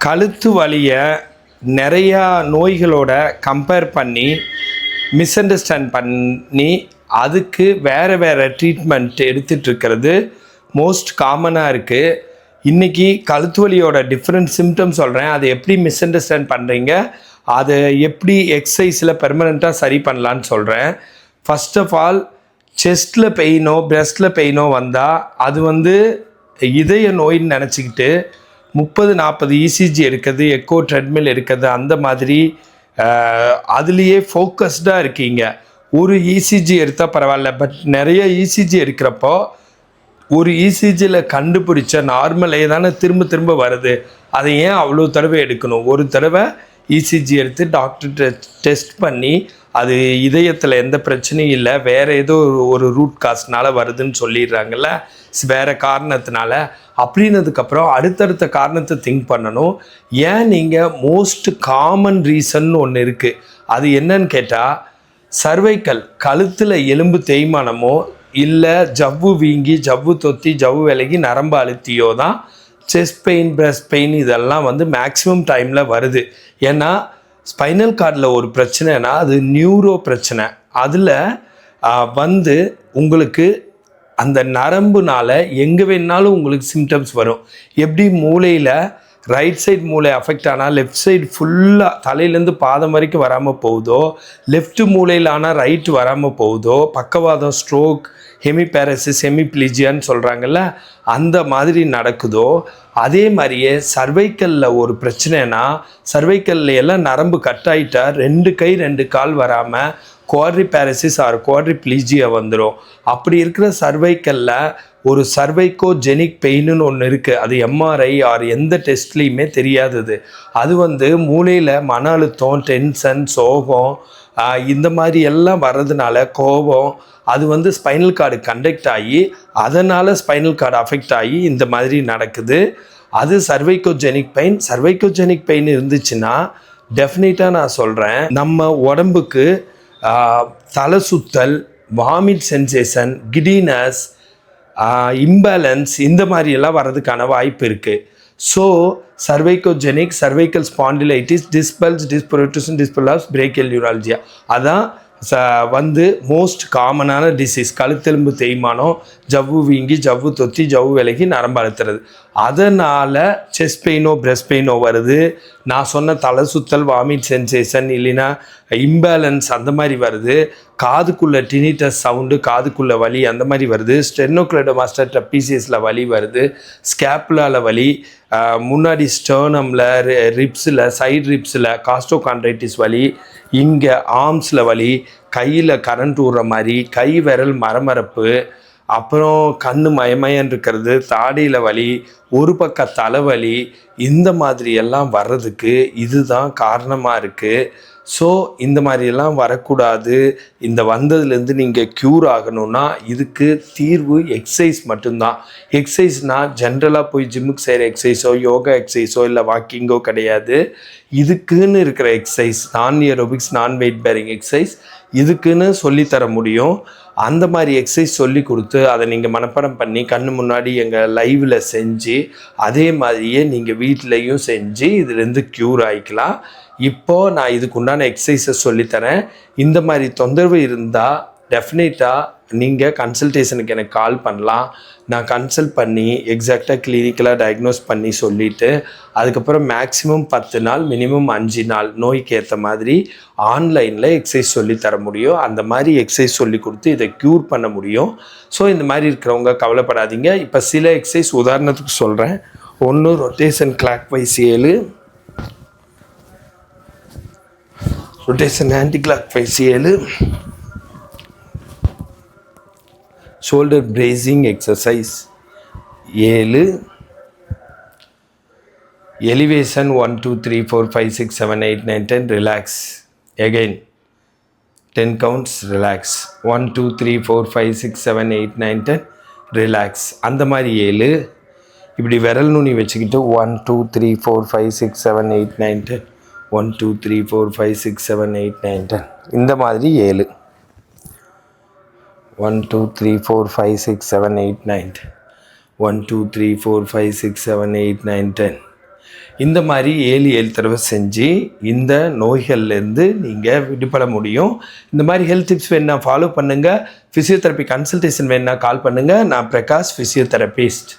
கழுத்து வலியை நிறையா நோய்களோட கம்பேர் பண்ணி மிஸ் அண்டர்ஸ்டாண்ட் பண்ணி அதுக்கு வேறு வேறு ட்ரீட்மெண்ட் எடுத்துகிட்ருக்கிறது மோஸ்ட் காமனாக இருக்குது இன்றைக்கி கழுத்து வலியோட டிஃப்ரெண்ட் சிம்டம்ஸ் சொல்கிறேன் அதை எப்படி மிஸ் அண்டர்ஸ்டாண்ட் பண்ணுறீங்க அதை எப்படி எக்ஸசைஸில் பெர்மனெண்ட்டாக சரி பண்ணலான்னு சொல்கிறேன் ஃபஸ்ட் ஆஃப் ஆல் செஸ்ட்டில் பெயினோ பிரஸ்ட்டில் பெயினோ வந்தால் அது வந்து இதய நோயின்னு நினச்சிக்கிட்டு முப்பது நாற்பது இசிஜி எடுக்கிறது எக்கோ ட்ரெட்மில் எடுக்கிறது அந்த மாதிரி அதுலேயே ஃபோக்கஸ்டாக இருக்கீங்க. ஒரு இசிஜி எடுத்தால் பரவாயில்ல பட் நிறைய இசிஜி எடுக்கிறப்போ ஒரு இசிஜியில் கண்டுபிடிச்ச நார்மலே தானே திரும்ப திரும்ப வருது. அதை ஏன் அவ்வளோ தடவை எடுக்கணும்? ஒரு தடவை இசிஜி எடுத்து டாக்டர் டெஸ்ட் பண்ணி அது இதயத்தில் எந்த பிரச்சனையும் இல்லை வேறு ஏதோ ஒரு- ரூட் காஸ்னால வருதுன்னு சொல்லிடுறாங்கல்ல வேறு காரணத்தினால. அப்படின்னதுக்கப்புறம் அடுத்தடுத்த காரணத்தை திங்க் பண்ணணும். ஏன் நீங்கள் மோஸ்ட் காமன் ரீசன் ஒன்று இருக்குது அது என்னன்னு கேட்டால் சர்வைக்கல் கழுத்தில் எலும்பு தேய்மானமோ இல்லை ஜவ்வு வீங்கி ஜவ்வு தொத்தி ஜவ்வு விலகி நரம்பு அழுத்தியோ தான் செஸ்ட் பெயின் பிரஸ்ட் பெயின் இதெல்லாம் வந்து மேக்ஸிமம் டைமில் வருது. ஏன்னா ஸ்பைனல் கார்டில் ஒரு பிரச்சனைனா அது நியூரோ பிரச்சனை. அதில் வந்து உங்களுக்கு அந்த நரம்புனால் எங்கே வேணாலும் உங்களுக்கு சிம்டம்ஸ் வரும். எப்படி மூளையில் ரைட் சைட் மூளை அஃபெக்ட் ஆனால் லெஃப்ட் சைடு ஃபுல்லாக தலையிலேருந்து பாதம் வரைக்கும் வராமல் போகுதோ லெஃப்ட் மூளையில் ஆனால் ரைட் வராமல் போகுதோ பக்கவாதம் ஸ்ட்ரோக் ஹெமிபேரசிஸ் ஹெமிப்ளிஜியான்னு சொல்கிறாங்கல்ல அந்த மாதிரி நடக்குதோ அதே மாதிரியே சர்வைக்கல்ல ஒரு பிரச்சனைனா சர்வைக்கல்ல எல்லாம் நரம்பு கட் ஆயிட்டா ரெண்டு கை ரெண்டு கால் வராமல் குவாட்ரி பேரசிஸ் ஆர் குவாட்ரிப்ளீஜியா வந்துடும் அப்படி இருக்கிற சர்வைக்கல்ல ஒரு சர்வைக்கோ ஜெனிக் பெயின்னு ஒன்று இருக்குது அது எம்ஆர்ஐ ஆர் எந்த டெஸ்ட்லேயுமே தெரியாதது. அது வந்து மூளையில் மன அழுத்தம் டென்ஷன் சோகம் இந்த மாதிரி எல்லாம் வர்றதுனால கோபம் அது வந்து ஸ்பைனல் கார்டு கண்டக்ட் ஆகி அதனால் ஸ்பைனல் கார்டு அஃபெக்ட் ஆகி இந்த மாதிரி நடக்குது. அது சர்வைக்கோஜெனிக் பெயின் சர்வைக்கோஜெனிக் பெயின் இருந்துச்சுன்னா டெஃபினட்டாக நான் சொல்கிறேன் நம்ம உடம்புக்கு தலை சுத்தல் வாமிட் சென்சேஷன் கிடினஸ் இம்பேலன்ஸ் இந்த மாதிரியெல்லாம் வர்றதுக்கான வாய்ப்பு இருக்குது so cervicogenic cervical spondylitis disc bulge disc protrusion disc prolapse brachial neuralgia அதான் ச வந்து மோஸ்ட் காமனான டிசீஸ் கழுத்தெலும்பு தேய்மானம் ஜவ்வு வீங்கி ஜவ்வு தொத்தி ஜவ்வு விலகி நரம்பு அழுத்துறது. அதனால் செஸ்ட் பெயினோ பிரஸ்ட் பெயினோ வருது. நான் சொன்ன தலை சுத்தல் வாமிட் சென்சேஷன் இல்லைன்னா இம்பேலன்ஸ் அந்த மாதிரி வருது. காதுக்குள்ளே டினிட்டஸ் சவுண்டு காதுக்குள்ளே வலி அந்த மாதிரி வருது. ஸ்டெனோக்ளோடோமாஸ்டர் டப்பிசியஸில் வலி வருது. ஸ்கேப்புலாவில் வலி. முன்னாடி ஸ்டர்னமில் ரிப்ஸில் சைடு ரிப்ஸில் காஸ்டோகான்ட்ரைட்டிஸ் வலி. இங்கே ஆர்ம்ஸில் வலி கையில் கரண்ட் விடுற மாதிரி கை விரல் மரமரப்பு அப்புறம் கண் மயமயன்னு இருக்கிறது தாடியில் வலி ஒரு பக்க தலைவலி இந்த மாதிரி எல்லாம் வர்றதுக்கு இதுதான் காரணமாக இருக்குது ஸோ இந்த மாதிரியெல்லாம் வரக்கூடாது. இந்த வந்ததுலேருந்து நீங்கள் க்யூர் ஆகணும்னா இதுக்கு தீர்வு எக்ஸசைஸ் மட்டும்தான். எக்ஸசைஸ்னால் ஜென்ரலாக போய் ஜிம்முக்கு செய்கிற எக்ஸசைஸோ யோகா எக்ஸசைஸோ இல்லை வாக்கிங்கோ கிடையாது. இதுக்குன்னு இருக்கிற எக்ஸசைஸ் நான் ஏரோபிக்ஸ் நான் வெயிட் பேரிங் எக்ஸசைஸ் இதுக்குன்னு சொல்லித்தர முடியும். அந்த மாதிரி எக்ஸசைஸ் சொல்லி கொடுத்து அதை நீங்கள் மனப்பாடம் பண்ணி கண்ணு முன்னாடி எங்கள் லைவில் செஞ்சு அதே மாதிரியே நீங்கள் வீட்லேயும் செஞ்சு இதுலேருந்து க்யூர் ஆகிக்கலாம் இப்போது நான் இதுக்கு உண்டான எக்ஸசைஸை சொல்லித்தரேன். இந்த மாதிரி தொந்தரவு இருந்தால் டெஃபினட்டாக நீங்கள் கன்சல்டேஷனுக்கு எனக்கு கால் பண்ணலாம். நான் கன்சல்ட் பண்ணி எக்ஸாக்டாக கிளினிக்கலாக டயக்னோஸ் பண்ணி சொல்லிவிட்டு அதுக்கப்புறம் மேக்ஸிமம் பத்து நாள் மினிமம் அஞ்சு நாள் நோய்க்கு ஏற்ற மாதிரி ஆன்லைனில் எக்ஸசைஸ் சொல்லி தர முடியும். அந்த மாதிரி எக்ஸசைஸ் சொல்லி கொடுத்து இதை க்யூர் பண்ண முடியும். ஸோ இந்த மாதிரி இருக்கிறவங்க கவலைப்படாதீங்க. இப்போ சில எக்ஸசைஸ் உதாரணத்துக்கு சொல்கிறேன் ஒன்று ரொட்டேஷன் கிளாக் வைஸ் ஏழு. ரொட்டேஷன் ஆன்டி கிளாக் வைஸ் ஏழு. ஷோல்டர் பிரேசிங் எக்ஸசைஸ் ஏழு. Elevation one two three four five six seven eight nine ten relax again ten counts relax one two three four five six seven eight nine ten relax அந்த மாதிரி ஏழு. இப்படி விரல் நுனி வச்சுக்கிட்டு one two three four five six seven eight nine ten one two three four five six seven eight nine ten இந்த மாதிரி ஏழு. One two three four five six seven eight nine one two three four five six seven eight nine ten இந்த மாதிரி ஏழு ஏழு தடவை செஞ்சு இந்த நோய்கள்லேருந்து நீங்கள் விடுபட முடியும். இந்த மாதிரி ஹெல்த் டிப்ஸ் வேணா ஃபாலோ பண்ணுங்கள் ஃபிசியோதெரப்பி கன்சல்டேஷன் வேணா கால் பண்ணுங்கள் நான் பிரகாஷ் ஃபிசியோதெரபிஸ்ட்